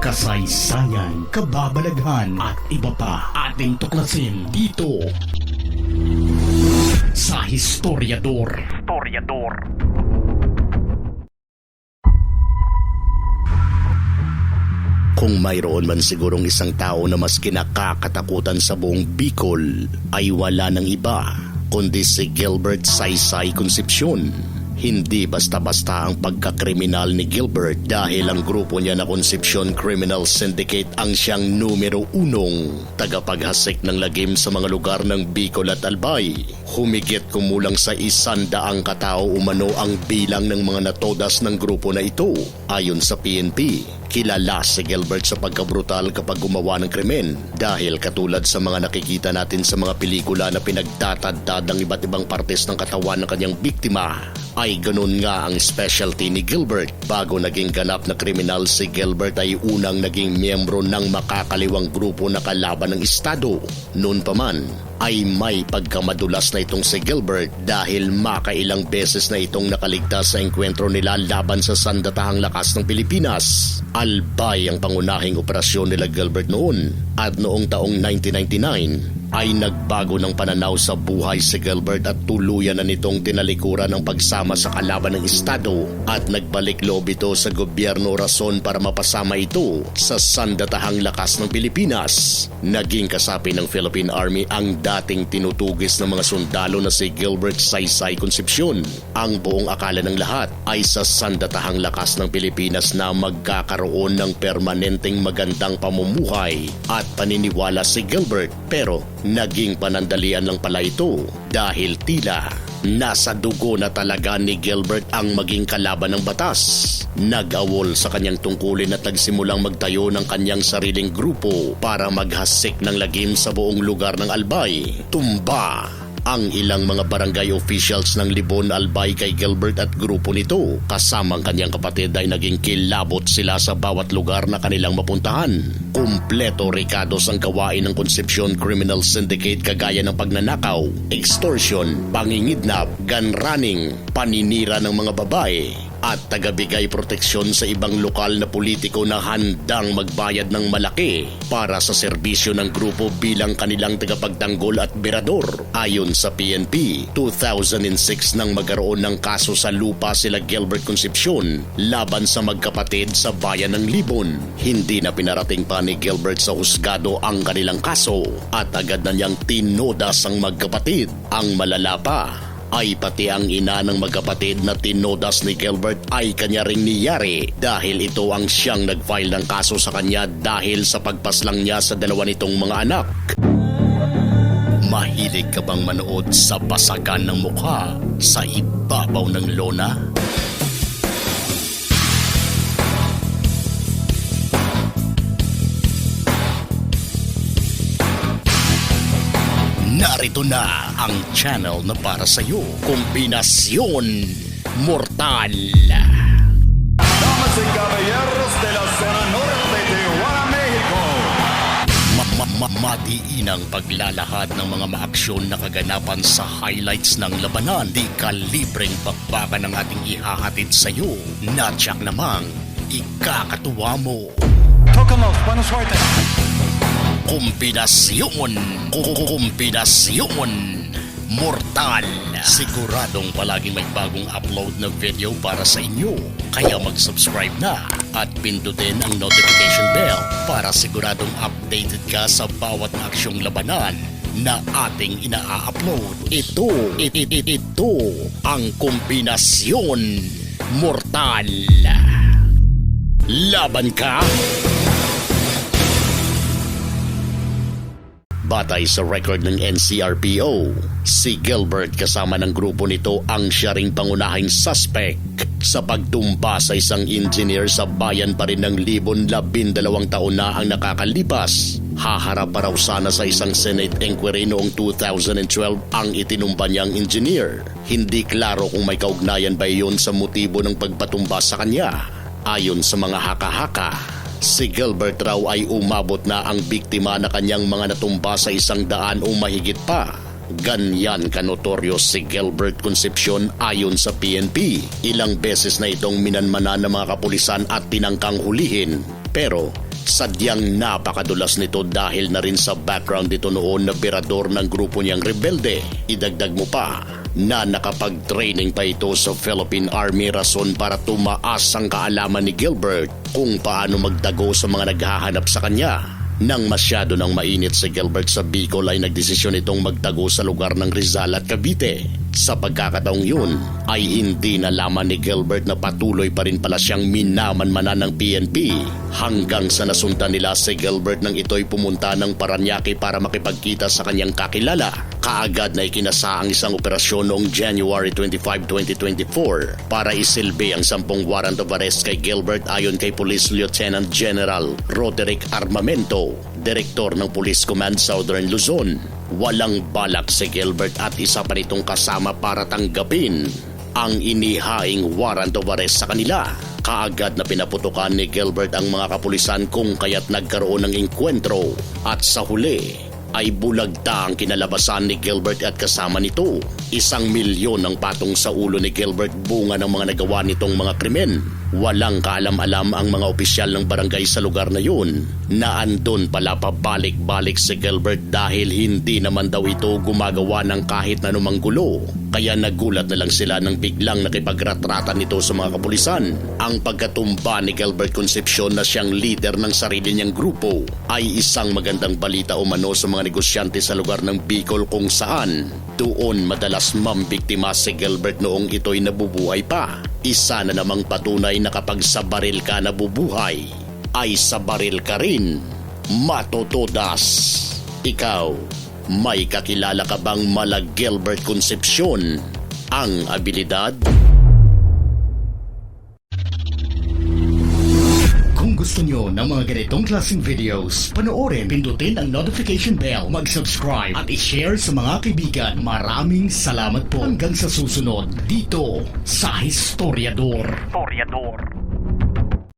kasaysayan, kababalaghan at iba pa ating tuklasin dito sa Historiador. Historiador. Kung mayroon man sigurong isang tao na mas kinakakatakutan sa buong Bicol ay wala nang iba kundi si Gilbert Saysay Concepcion. Hindi basta-basta ang pagkakriminal ni Gilbert dahil ang grupo niya na Concepcion Criminal Syndicate ang siyang numero unong tagapaghasik ng lagim sa mga lugar ng Bicol at Albay. Humigit kumulang sa isandaang katao umano ang bilang ng mga natodas ng grupo na ito ayon sa PNP. Kilala si Gilbert sa pagkabrutal kapag gumawa ng krimen dahil katulad sa mga nakikita natin sa mga pelikula na pinagtatadtad ng iba't ibang partes ng katawan ng kanyang biktima ay ganun nga ang specialty ni Gilbert. Bago naging ganap na kriminal si Gilbert ay unang naging miyembro ng makakaliwang grupo na kalaban ng Estado. Noon pa man ay may pagkamadulas na itong si Gilbert dahil makailang beses na itong nakaligtas sa engkwentro nila laban sa sandatahang lakas ng Pilipinas. Albay ang pangunahing operasyon nila Gilbert noon at noong taong 1999 ay nagbago ng pananaw sa buhay si Gilbert at tuluyan na nitong tinalikuran ng pagsama sa kalaban ng Estado at nagbalik loob ito sa gobyerno rason para mapasama ito sa sandatahang lakas ng Pilipinas. Naging kasapi ng Philippine Army ang dating tinutugis ng mga sundalo na si Gilbert Saysay Concepcion. Ang buong akala ng lahat ay sa sandatahang lakas ng Pilipinas na magkakaroon ng permanenteng magandang pamumuhay at paniniwala si Gilbert pero naging panandalian lang pala ito dahil tila nasa dugo na talaga ni Gilbert ang maging kalaban ng batas. Nag-awol sa kanyang tungkulin at nagsimulang magtayo ng kanyang sariling grupo para maghasik ng lagim sa buong lugar ng Albay. Tumba ang ilang mga barangay officials ng Libon Albay kay Gilbert at grupo nito. Kasama ang kanyang kapatid ay naging kilabot sila sa bawat lugar na kanilang mapuntahan. Kumpleto rekados ang gawain ng Concepcion Criminal Syndicate kagaya ng pagnanakaw, extortion, pangingidnap, gun running, paninira ng mga babae, at tagabigay proteksyon sa ibang lokal na politiko na handang magbayad ng malaki para sa serbisyo ng grupo bilang kanilang tagapagtanggol at berador. Ayon sa PNP, 2006 nang magkaroon ng kaso sa lupa sila Gilbert Concepcion laban sa magkapatid sa bayan ng Libon. Hindi na pinarating pa ni Gilbert sa husgado ang kanilang kaso at agad na niyang tinodas ang magkapatid. Ang malala pa, ay pati ang ina ng magkapatid na tinodas ni Gilbert ay kanya ring niyari dahil ito ang siyang nag-file ng kaso sa kanya dahil sa pagpaslang niya sa dalawa nitong mga anak. Mahilig ka bang manood sa basagan ng mukha sa ibabaw ng lona? Narito na ang channel na para sa iyo. Kombinasyon Mortal. Damas y caballeros de la zona norte de Tijuana, México. Ma- ma- ma- madiinang paglalahad ng mga maaksyon na kaganapan sa highlights ng labanan. Di kalibreng bakbakan ng ating ihahatid sa iyo. Natsak namang ikakatuwa mo. Tócanos, buena suerte. Kombinasyon. Kombinasyon. Mortal. Siguradong palaging may bagong upload na video para sa inyo. Kaya mag-subscribe na at pindutin ang notification bell para siguradong updated ka sa bawat aksyong labanan na ating ina-upload. Ito, it, it, it, ito ang kombinasyon mortal. Laban ka? Batay sa record ng NCRPO, si Gilbert kasama ng grupo nito ang siya ring pangunahing suspect sa pagtumba sa isang engineer sa bayan pa rin ng Libon labindalawang taon na ang nakakalipas. Haharap pa raw sana sa isang Senate inquiry noong 2012 ang itinumba niyang engineer. Hindi klaro kung may kaugnayan ba iyon sa motibo ng pagpatumba sa kanya. Ayon sa mga haka-haka, Si Gilbert raw ay umabot na ang biktima na kanyang mga natumba sa isang daan o mahigit pa. Ganyan kanotoryo si Gilbert Concepcion ayon sa PNP. Ilang beses na itong minanmanan ng mga kapulisan at tinangkang hulihin. Pero Sadyang napakadulas nito dahil na rin sa background nito noon na birador ng grupo niyang rebelde. Idagdag mo pa na nakapag-training pa ito sa Philippine Army rason para tumaas ang kaalaman ni Gilbert kung paano magdago sa mga naghahanap sa kanya. Nang masyado nang mainit si Gilbert sa Bicol ay nagdesisyon itong magtago sa lugar ng Rizal at Cavite. Sa pagkakataong yun ay hindi nalaman ni Gilbert na patuloy pa rin pala siyang minamanmanan ng PNP hanggang sa nasunta nila si Gilbert nang ito'y pumunta ng Paranaque para makipagkita sa kanyang kakilala. Kaagad na ikinasa ang isang operasyon noong January 25, 2024 para isilbi ang sampung warrant of arrest kay Gilbert ayon kay Police Lieutenant General Roderick Armamento, Direktor ng Police Command Southern Luzon. Walang balak si Gilbert at isa pa nitong kasama para tanggapin ang inihaing warrant of arrest sa kanila. Kaagad na pinaputukan ni Gilbert ang mga kapulisan kung kaya't nagkaroon ng inkwentro at sa huli ay bulagta ang kinalabasan ni Gilbert at kasama nito. Isang milyon ang patong sa ulo ni Gilbert bunga ng mga nagawa nitong mga krimen. Walang kaalam-alam ang mga opisyal ng barangay sa lugar na yun na andon pala pabalik-balik si Gilbert dahil hindi naman daw ito gumagawa ng kahit na anumang gulo. Kaya nagulat na lang sila nang biglang nakipagratratan nito sa mga kapulisan. Ang pagkatumba ni Gilbert Concepcion na siyang leader ng sarili niyang grupo ay isang magandang balita umano sa mga negosyante sa lugar ng Bicol kung saan doon madalas mambiktima si Gilbert noong ito'y nabubuhay pa. Isa na namang patunay na kapag sa baril ka nabubuhay, ay sa baril ka rin matutudas. Ikaw, may kakilala ka bang mala Gilbert Concepcion? Ang abilidad? Kung gusto nyo ng mga ganitong klaseng videos, panoorin, pindutin ang notification bell, mag-subscribe at i-share sa mga kaibigan. Maraming salamat po hanggang sa susunod dito sa Historiador. Historiador.